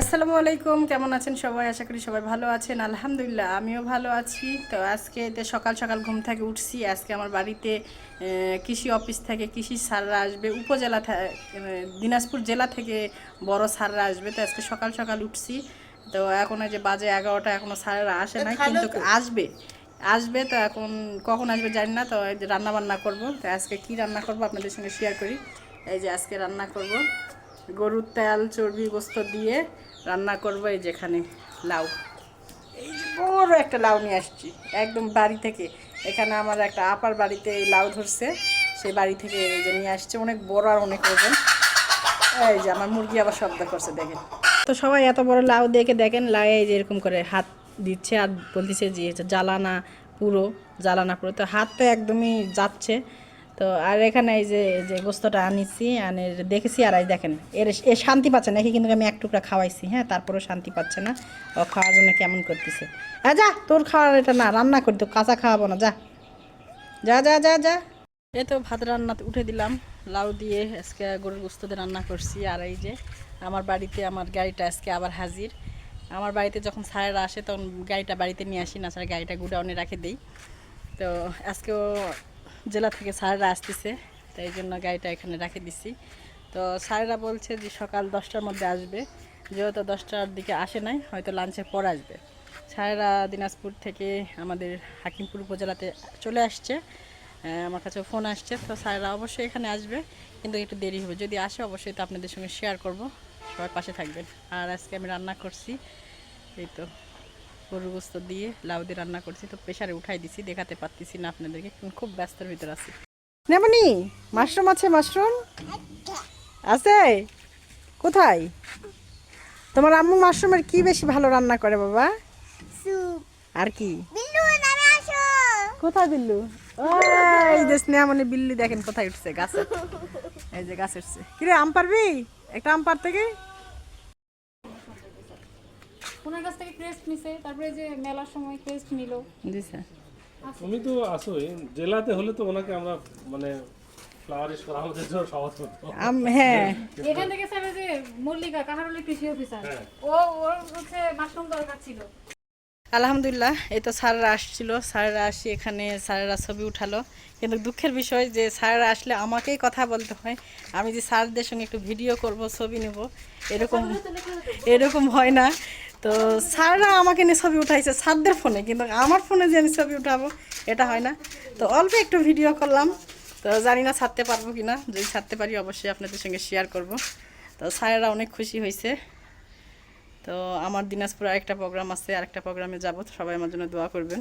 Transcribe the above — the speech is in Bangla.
আসসালামু আলাইকুম কেমন আছেন সবাই? আশা করি সবাই ভালো আছেন। আলহামদুলিল্লাহ আমিও ভালো আছি। তো আজকে সকাল সকাল ঘুম থেকে উঠছি। আজকে আমার বাড়িতে কৃষি অফিস থেকে কৃষি সাররা আসবে। উপজেলা দিনাজপুর জেলা থেকে বড় স্যাররা আসবে। তো আজকে সকাল সকাল উঠছি। তো এখন যে বাজে এগারোটা এখনও স্যাররা আসে না কিন্তু আসবে। আসবে তো এখন কখন আসবে জানি না তো এই যে রান্না বান্না করব। তো আজকে কি রান্না করব আপনাদের সঙ্গে শেয়ার করি। এই যে আজকে রান্না করব। গরুর তেল, চর্বি গোস্ত দিয়ে রান্না করব এই যেখানে লাউ। এই বড় একটা লাউ নিয়ে আসছি, একদম বাড়ি থেকে। এখানে আমার একটা আপার বাড়িতে লাউ ধরছে সেই বাড়ি থেকে এই যে নিয়ে আসছে, অনেক বড় আর অনেক ওজন। এই যে আমার মুরগি আবার শব্দ করছে, দেখেন। তো সবাই এত বড় লাউ দেখে দেখেন, লাউ এই যে এরকম করে হাত দিচ্ছে আর বলতেছে যে জ্বালানা পুরো জ্বালানা পুরো। তো হাত তো একদমই যাচ্ছে তো আর এখানে এই যে যে গোস্তটা আনিছি, আনে দেখেছি আর এই দেখেন, এর এ শান্তি পাচ্ছে না কিন্তু আমি এক টুকরা খাওয়াইছি হ্যাঁ? তারপরেও শান্তি পাচ্ছে না। ও খাওয়ার জন্য কেমন করতেছে? হ্যাঁ যা, তোর খাওয়ার এটা না, রান্না করি তো, কাঁচা খাওয়াবো না, যা। যা যা যা যা। এই তো ভাত রান্না উঠে দিলাম, লাউ দিয়ে আজকে গরুর গোস্ত দিয়ে রান্না করছি, আর এই যে আমার বাড়িতে আমার গাড়িটা আজকে আবার হাজির। আমার বাড়িতে যখন স্যারেরা আসে তখন গাড়িটা বাড়িতে নিয়ে আসি না, স্যার গাড়িটা গুডাউনে রেখে দিই। তো আজকেও জেলা থেকে স্যারেরা আসতেছে তো এই জন্য গাড়িটা এখানে রেখে দিছি। তো স্যারেরা বলছে যে সকাল দশটার মধ্যে আসবে, যেহেতু দশটার দিকে আসে নাই, হয়তো লাঞ্চের পর আসবে। স্যারেরা দিনাজপুর থেকে আমাদের হাকিমপুর উপজেলাতে চলে আসছে আমার কাছে ফোন আসছে, তো স্যারেরা অবশ্যই এখানে আসবে, কিন্তু একটু দেরি হবে। যদি আসে, অবশ্যই তো আপনাদের সঙ্গে শেয়ার করব, সবাই পাশে থাকবেন। আর আজকে আমি রান্না করছি, এই তো। গরুর গোস্ত দিয়ে লাউ দিয়ে রান্না করছি তো প্রেশারে উঠাই দিছি দেখাতে পারতেছি না আপনাদেরকে খুব ব্যস্তর ভিতর আছি। নেমনি মাশরুম আছে মাশরুম? আছে? কোথায়? তোমার আম্মু মাশরুমের কি বেশি ভালো রান্না করে বাবা? আর কি? বিল্লু নামে আসো। কোথায় বিল্লু? এই যে স্নেহামণি বিল্লি দেখেন কোথায় উঠছে গাছে। এই যে গাছ উঠছে। কিরে আম পারবি? একটা আম পার থেকে? ওনার কাছ থেকে ক্রেস্ট নিছে তারপরে যে মেলার সময় ক্রেস্ট নিল। দিছে তুমি তো আসোই জেলাতে হলে তো ওনাকে আমরা মানে ফ্লাওয়ারিশ করা আমাদের জন্য সহজ হতো। হ্যাঁ। এখান থেকে স্যার যে মল্লিকা কাহারলি কৃষি অফিসার ও ওর হচ্ছে মাশরুম দরকার ছিল। আলহামদুলিল্লাহ এই তো স্যাররা আসছিল। স্যাররা আসি এখানে স্যাররা ছবি উঠালো। কিন্তু দুঃখের বিষয় যে স্যাররা আসলে আমাকেই কথা বলতে হয়। আমি যে স্যারদের সঙ্গে একটু ভিডিও করব ছবি নেব এরকম এরকম হয় না। তো স্যাররা আমাকে নিয়ে ছবি উঠাইছে স্যারদের ফোনে, কিন্তু আমার ফোনে যে আমি ছবি উঠাবো, এটা হয় না। তো অল্প একটু ভিডিও করলাম, তো জানি না ছাড়তে পারব কি না যদি ছাড়তে পারি অবশ্যই আপনাদের সঙ্গে শেয়ার করব। তো স্যারেরা অনেক খুশি হয়েছে তো আমার দিনাজপুরে আরেকটা প্রোগ্রাম আছে, আরেকটা প্রোগ্রামে যাব, সবাই আমার জন্য দোয়া করবেন।